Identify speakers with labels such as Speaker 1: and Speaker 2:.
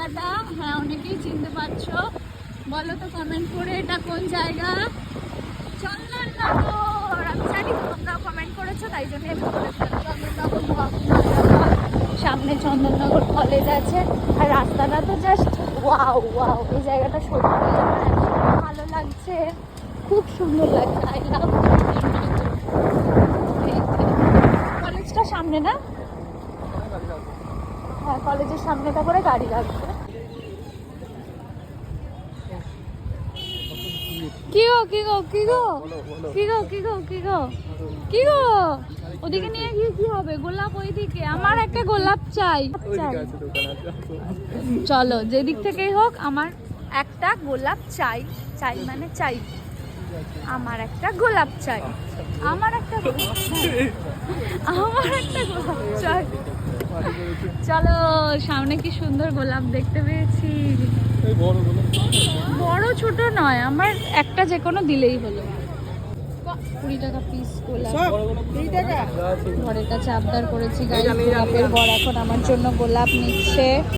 Speaker 1: জায়গাটা? হ্যাঁ অনেকেই চিনতে পারছ। বলো তো কমেন্ট করে এটা কোন জায়গা? জানি কমেন্ট করেছ, তাই সামনে চন্দননগর কলেজ আছে। আর রাস্তাটা তো জাস্ট ওয়াও ওয়াও এই জায়গাটা সত্যি ভালো লাগছে। খুব সুন্দর লাগছে। আই লাভ কলেজটা সামনে না? হ্যাঁ কলেজের সামনেটা করে গাড়ি রাখবে কি গো কি গো কি গো? কি গো কি গো কি গো? কি গো? ওদিকে নিয়ে গিয়ে কি হবে? গোলাপ ওইদিকে। আমার একটা গোলাপ চাই। চলো, যেদিক থেকেই হোক, আমার একটা গোলাপ চাই। চাই মানে চাই। আমার একটা গোলাপ চাই। আমার একটা আমার একটা গোলাপ চাই। চলো সামনে কি সুন্দর গোলাপ দেখতে পেয়েছি। বড় ছোট নয় আমার একটা যে কোনো দিলেই হলো। কুড়ি টাকা পিস গোলাপ। ঘরের কাছে আবদার করেছি গাড়ি গোলাপের বর এখন আমার জন্য গোলাপ নিচ্ছে।